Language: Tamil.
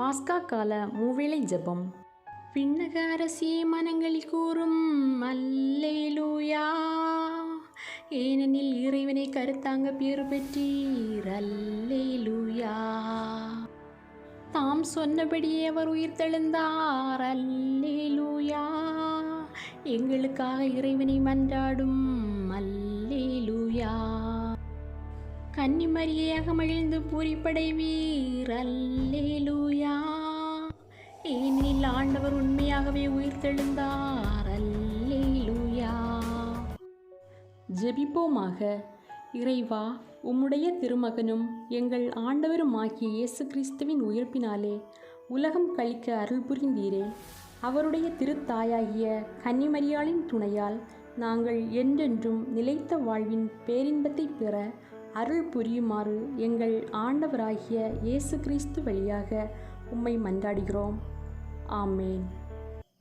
பாஸ்கா கால மூவேளை ஜபம். விண்ணக அரசியே மனங்களில் கூறும் அல்லேலூயா! ஏனெனில் இறைவனை கருத்தாங்க பேறு பெற்றீர். அல்லேலூயா! தாம் சொன்னபடியே அவர் உயிர் தெழுந்தார். அல்லேலூயா! எங்களுக்காக இறைவனை மன்றாடும். அல்லேலூயா! கன்னிமரியாக மகிழ்ந்து பூரிப்படைவீர். அல்லேலூயா! ஏனெனில் ஆண்டவர் உண்மையாகவே உயிர் தெழுந்தார் அல்லேலூயா. ஜெபிப்போமாக. இறைவா உம்முடைய திருமகனும் எங்கள் ஆண்டவருமாகிய இயேசு கிறிஸ்துவின் உயிர்ப்பினாலே உலகம் கழிக்க அருள் புரிந்தீரே. அவருடைய திருத்தாயாகிய கன்னிமரியாளின் துணையால் நாங்கள் என்றென்றும் நிலைத்த வாழ்வின் பேரின்பத்தை பெற அருள் புரியுமாறு எங்கள் ஆண்டவராகிய இயேசு கிறிஸ்து வழியாக உம்மை மன்றாடுகிறோம். Amen.